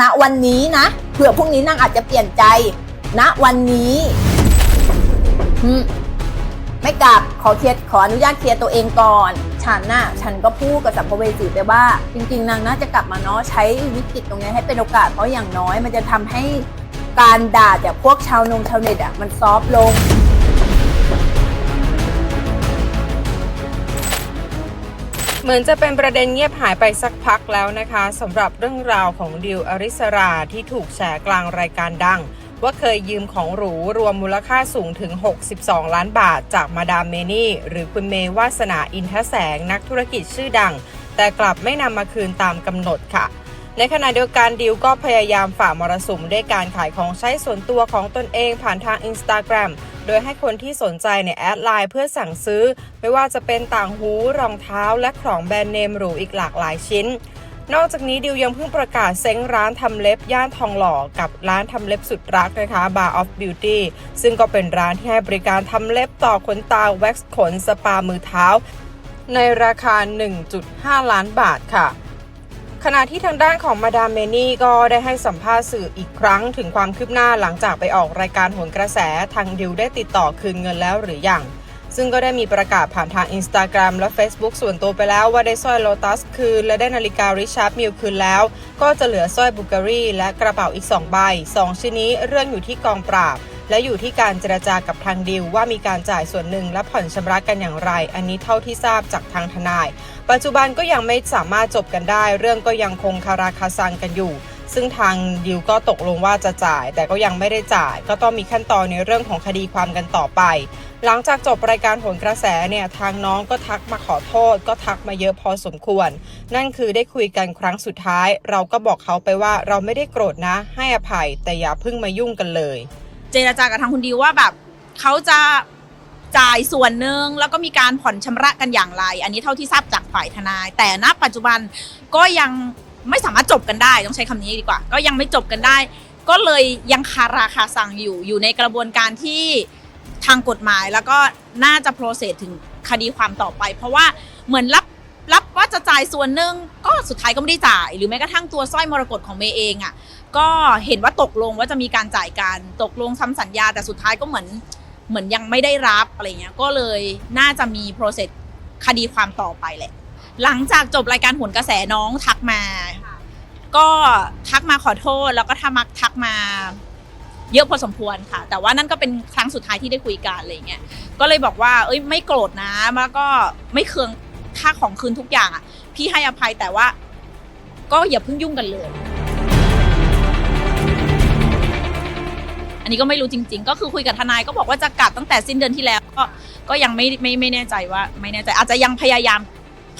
ณวันนี้นะเผื่อพรุ่งนี้นางอาจจะเปลี่ยนใจณวันนี้ไม่กลับขอเคลียร์ขออนุญาตเคลียร์ตัวเองก่อน ฉันน่ะฉันก็พูดกับสัมภเวสีไปว่า จริง ๆ นางน่าจะกลับมาเนาะใช้วิกฤตตรงนี้ให้เป็นโอกาสเพราะอย่างน้อย มันจะทำให้การด่าจากพวกชาวนงชาวเน็ตอะมันซอฟต์ลง เหมือนจะเป็นประเด็นเงียบหายไปสักพักแล้วนะคะสำหรับเรื่องราวของดิวอริสราที่ถูกแฉกลางรายการดัง ว่าเคยยืมของหรูรวมมูลค่าสูงถึง 62 ล้านบาทจากมาดามเมนี่ หรือคุณเมวาสนาอินทแสงนักธุรกิจชื่อดัง แต่กลับไม่นำมาคืนตามกำหนดค่ะ ในขณะเดียวกันดิวก็พยายามฝ่ามรสุมด้วยการขายของใช้ส่วนตัวของตนเองผ่านทาง Instagram โดยให้คนที่สนใจในแอดไลน์เพื่อสั่งซื้อ ไม่ว่าจะเป็นต่างหูรองเท้า และของแบรนด์เนมหรูอีกหลากหลายชิ้น นอกจากนี้ดิวยังเพิ่งประกาศเซ้งร้านทำเล็บย่านทองหล่อกับร้านทำเล็บสุดรักนะคะ Bar of Beauty ซึ่งก็เป็นร้านที่ให้บริการทำเล็บต่อขนตาแว็กซ์ขนสปามือเท้า ในราคา 1.5 ล้านบาทค่ะ ขณะที่ทางด้านของมาดามเมนี่ก็ได้ให้สัมภาษณ์สื่ออีกครั้ง ถึงความคืบหน้าหลังจากไปออกรายการโหนกระแสทางดิวได้ติดต่อคืนเงินแล้วหรือยัง ซึ่งก็ได้มีประกาศผ่านทาง Instagram และ Facebook ส่วนตัวไปแล้วว่าได้สร้อยโลตัสคืน และได้นาฬิการิชาร์ดมิลคืนแล้ว ก็จะเหลือสร้อยบุการีและกระเป๋าอีก 2 ใบ 2 ชิ้นนี้เรื่องอยู่ที่กองปราบ และอยู่ที่การเจรจากับทางดิวว่ามีการจ่ายส่วนหนึ่งและผ่อนชำระกันอย่างไร อันนี้เท่าที่ทราบจากทางทนาย ปัจจุบันก็ยังไม่สามารถจบกันได้ เรื่องก็ยังคงคาราคาซังกันอยู่ ซึ่งทางดิวก็ตกลงว่าจะจ่าย แต่ก็ยังไม่ได้จ่าย ก็ต้องมีขั้นตอนในเรื่องของคดีความกันต่อไป หลังจากจบรายการโหนกระแสเนี่ยทางน้องก็ทักมาขอโทษ ก็ทักมาเยอะพอสมควร นั่นคือได้คุยกันครั้งสุดท้าย เราก็บอกเขาไปว่าเราไม่ได้โกรธนะ ให้อภัยแต่อย่าเพิ่งมายุ่งกันเลย เจรจากับทางคุณดิวว่าแบบเขาจะจ่ายส่วนหนึ่งแล้วก็มีการผ่อนชำระกันอย่างไร อันนี้เท่าที่ทราบจากฝ่ายทนาย แต่ณปัจจุบันก็ยังไม่สามารถจบกันได้ต้องใช้คำนี้ดีกว่า ก็ยังไม่จบกันได้ ก็เลยยังคาราคาซังอยู่อยู่ในกระบวนการที่ทางกฎหมายแล้วก็น่าจะโปรเซสถึงคดีความต่อไป เพราะว่าเหมือนรับ รับว่าจะจ่ายส่วนหนึ่งก็สุดท้ายก็ไม่ได้จ่าย หรือแม้กระทั่งตัวสร้อยมรกตของเมย์เองอะ่ะก็เห็นว่าตกลงว่าจะมีการจ่ายกันตกลงทำสัญญา แต่สุดท้ายก็เหมือนเหมือนยังไม่ได้รับอะไรเงี้ยก็เลยน่าจะมี process คดีความต่อไปแหละ หลังจากจบรายการโหนกระแสน้องทักมา ก็ทักมาขอโทษแล้วก็ทักมาทักมา เยอะพอสมควรค่ะ แต่ว่านั่นก็เป็นครั้งสุดท้ายที่ได้คุยกันอะไรเงี้ยก็เลยบอกว่า เอ้ยไม่โกรธนะแล้วก็ไม่เคือง ค่าของคืนทุกอย่างอะ พี่ให้อภัยแต่ว่า ก็อย่าเพิ่งยุ่งกันเลย อันนี้ก็ไม่รู้จริง ๆ ก็คือคุยกับทนายก็บอกว่าจะกลับตั้งแต่สิ้นเดือนที่แล้ว ก็ก็ยังไม่ไม่ไม่แน่ใจว่า ไม่แน่ใจ อาจจะยังพยายาม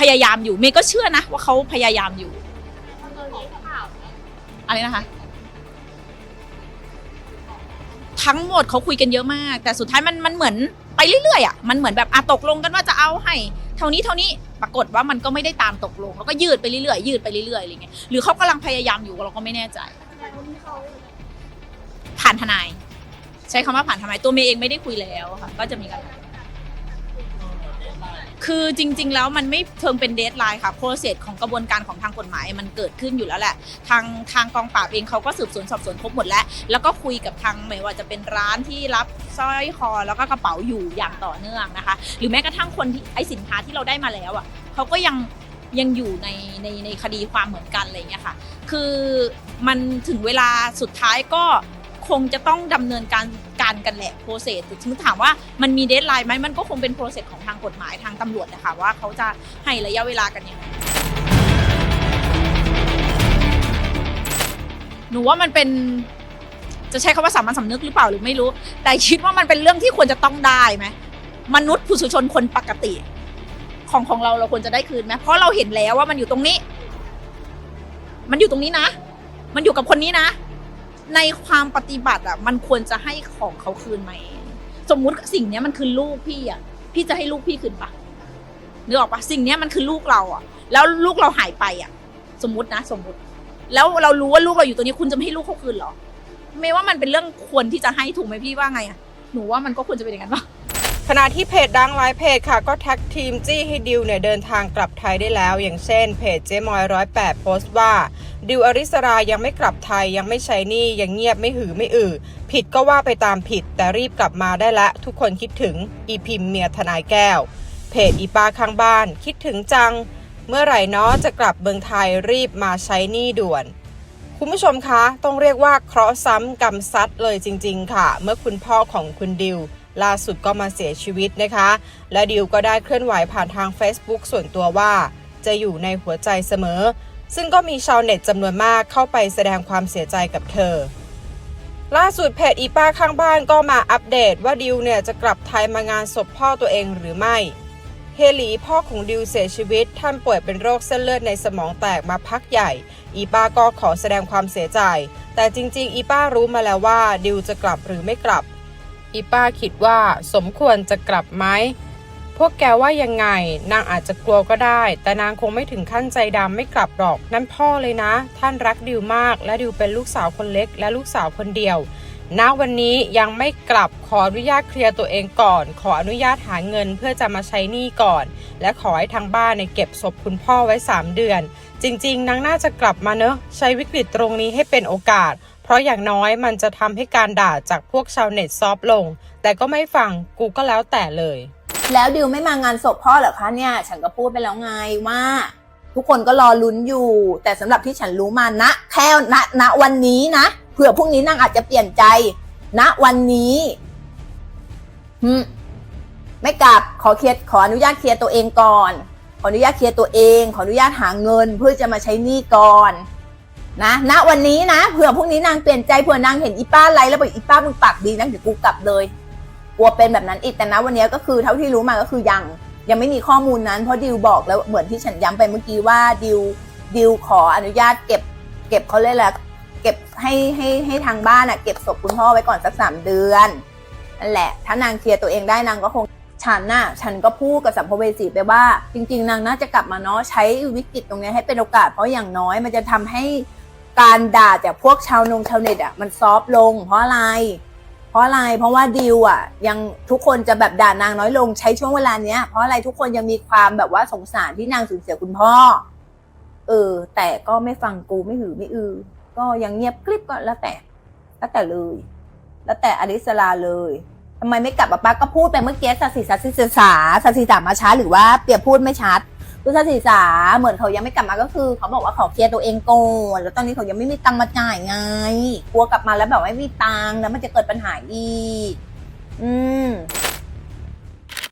พยายามอยู่เมย์ก็เชื่อนะว่าเขาพยายามอยู่อะไรนะคะ ทั้งหมดเขาคุยกันเยอะมาก แต่สุดท้ายมันมันเหมือนไปเรื่อยๆอะมันเหมือนแบบอะตกลงกันว่าจะเอาให้ เท่านี้เท่านี้ปรากฏว่ามันก็ไม่ได้ตามตกลงแล้วก็ยืดไปเรื่อยๆยืดไปเรื่อยๆอะไรเงี้ยหรือเขากำลังพยายามอยู่เราก็ไม่แน่ใจ ผ่านทนาย ใช้คำว่าผ่านทนายตัวเมย์เองไม่ได้คุยแล้วค่ะก็จะมีการ คือจริง ๆ แล้วมันไม่เชิงเป็นเดทไลน์ค่ะโปรเซสของกระบวนการของทางกฎหมายมันเกิดขึ้นอยู่แล้วแหละ ทางทางกองปราบเองเขาก็สืบสวนสอบสวนครบหมดแล้ว แล้วก็คุยกับทางไม่ว่าจะเป็นร้านที่รับสร้อยคอแล้วก็กระเป๋าอยู่อย่างต่อเนื่องนะคะ หรือแม้กระทั่งคนที่ไอสินค้าที่เราได้มาแล้วอะเขาก็ยังยังอยู่ในในในคดีความเหมือนกันอะไรอย่างเงี้ยค่ะ คือมันถึงเวลาสุดท้ายก็คงจะต้องดำเนินการ การกันแหละโปรเซสถึงถามว่ามันมีเดทไลน์ไหมมันก็คงเป็นโปรเซสของทางกฎหมายทางตำรวจนะคะว่าเขาจะให้ระยะเวลากันยังไงหนูว่ามันเป็นจะใช้คำว่าสามัญสำนึกหรือเปล่าหรือไม่รู้ แต่คิดว่ามันเป็นเรื่องที่ควรจะต้องได้ไหมมนุษย์ผู้สุชนคนปกติ ของของเราเราควรจะได้คืนไหมเพราะเราเห็นแล้วว่ามันอยู่ตรงนี้ มันอยู่ตรงนี้นะ มันอยู่กับคนนี้นะ ในความปฏิบัติอะ มันควรจะให้ของเขาคืนไหมสมมุติสิ่งเนี้ยมันคือลูกพี่อะ พี่จะให้ลูกพี่คืนปะนึกออกปะสิ่งเนี้ยมันคือลูกเราอะ แล้วลูกเราหายไปอะ สมมตินะ สมมติ แล้วเรารู้ว่าลูกเราอยู่ตรงนี้คุณจะไม่ให้ลูกเขาคืนเหรอไม่ว่ามันเป็นเรื่องควรที่จะให้ถูกไหมพี่ว่าไงอะหนูว่ามันก็ควรจะเป็นอย่างนั้นปะ ขณะที่เพจดังหลายเพจค่ะ ก็แท็กทีมจี้ให้ดิวเนี่ยเดินทางกลับไทยได้แล้ว อย่างเช่นเพจเจ๊มอยร้อยแปดโพสต์ว่า ดิวอริสรายังไม่กลับไทยยังไม่ใช้นี่ยังเงียบไม่หือไม่อือผิดก็ว่าไปตามผิด แต่รีบกลับมาได้ละ ทุกคนคิดถึงอีพิมเมียทนายแก้ว เพจอีปาข้างบ้าน คิดถึงจัง เมื่อไหร่นาะจะกลับเมืองไทยรีบมาใช้นี้ด่วนคุณผู้ชมคะ ต้องเรียกว่าเคราะห์ซ้ำกรรมซัดเลยจริง ๆ ค่ะ เมื่อคุณพ่อของคุณดิว ล่าสุดก็มาเสียชีวิตนะคะ และดิวก็ได้เคลื่อนไหวผ่านทาง Facebook ส่วนตัวว่า จะอยู่ในหัวใจเสมอ ซึ่งก็มีชาวเน็ตจำนวนมากเข้าไปแสดงความเสียใจกับเธอ ล่าสุดเพจอีป้าข้างบ้านก็มาอัปเดตว่าดิวเนี่ยจะกลับไทยมางานศพพ่อตัวเองหรือไม่เฮลีพ่อของดิวเสียชีวิต ท่านป่วยเป็นโรคเส้นเลือดในสมองแตกมาพักใหญ่ อีป้าก็ขอแสดงความเสียใจ แต่จริง ๆ อีป้ารู้มาแล้วว่าดิวจะกลับหรือไม่กลับ อีป้าคิดว่าสมควรจะกลับไหม พวกแกว่ายังไง นางอาจจะกลัวก็ได้ แต่นางคงไม่ถึงขั้นใจดำไม่กลับหรอก นั่นพ่อเลยนะ ท่านรักดิวมาก และดิวเป็นลูกสาวคนเล็ก และลูกสาวคนเดียวณวันนี้ยังไม่กลับขออนุญาตเคลียร์ตัวเองก่อน ขออนุญาตหาเงินเพื่อจะมาใช้หนี้ก่อน และขอให้ทางบ้านเนี่ยเก็บศพคุณพ่อไว้ 3 เดือน จริง ๆนางน่าจะกลับมาเนอะใช้วิกฤตตรงนี้ให้เป็นโอกาส เพราะอย่างน้อยมันจะทำให้การด่าจากพวกชาวเน็ตซอฟลง แต่ก็ไม่ฟังกูก็แล้วแต่เลย แล้วดิวไม่มางานศพพ่อเหรอคะเนี่ย ฉันก็พูดไปแล้วไงว่า ทุกคนก็รอลุ้นอยู่ แต่สำหรับที่ฉันรู้มาณแค่ณณวันนี้นะเผื่อพรุ่งนี้นางอาจจะเปลี่ยนใจณวันนี้หืมไม่กลับขอเคลียร์ขออนุญาตเคลียร์ตัวเองก่อน ขออนุญาตเคลียร์ตัวเอง ขออนุญาตหาเงินเพื่อจะมาใช้หนี้ก่อน นะณวันนี้นะเผื่อพรุ่งนี้นางเปลี่ยนใจเผื่อนางเห็นอีป้าไรแล้วบอกอีป้ามึงปากดีนะเดี๋ยวกูกลับเลยกลัวเป็นแบบนั้นอีกแต่นะวันนี้ก็คือเท่าที่รู้มาก็คือยังยังไม่มีข้อมูลนั้นเพราะดิวบอกแล้วเหมือนที่ฉันย้ำไปเมื่อกี้ว่าดิวดิวขออนุญาตเก็บ เก็บเขาเลยแหละเก็บให้ให้ให้ทางบ้านอะเก็บศพคุณพ่อไว้ก่อนสักสามเดือนนั่นแหละ ถ้านางเคลียร์ตัวเองได้นางก็คงฉันน่ะฉันก็พูดกับสัมภเวสีไปว่า จริง ๆ นางน่าจะกลับมาเนาะใช้วิกฤตตรงนี้ให้เป็นโอกาสเพราะอย่างน้อยมันจะทำให้ การด่าจากพวกชาวนงชาวเน็ตอะมันซอฟลง เพราะอะไร เพราะอะไร เพราะว่าดิวอะ ยังทุกคนจะแบบด่านางน้อยลงใช้ช่วงเวลาเนี้ย เพราะอะไรทุกคนยังมีความแบบว่าสงสารที่นางสูญเสียคุณพ่อ เออ แต่ก็ไม่ฟังกูไม่หือไม่อือ ก็ยังเงียบกริบก็แล้วแต่ แล้วแต่เลย แล้วแต่อริสลาเลยทำไมไม่กลับป้าก็พูดไปเมื่อกี้สัสสิสัสสิสาสัสสิสามาช้าหรือว่าเปรียบพูดไม่ชัด คือสัสสิสาเหมือนเขายังไม่กลับมาก็คือ เขาบอกว่าขอเคลียร์ตัวเองก่อนแล้วตอนนี้เขายังไม่มีตังค์มาจ่ายไงกลัวกลับมาแล้วแบบไม่มีตังค์แล้วมันจะเกิดปัญหาอีกอืม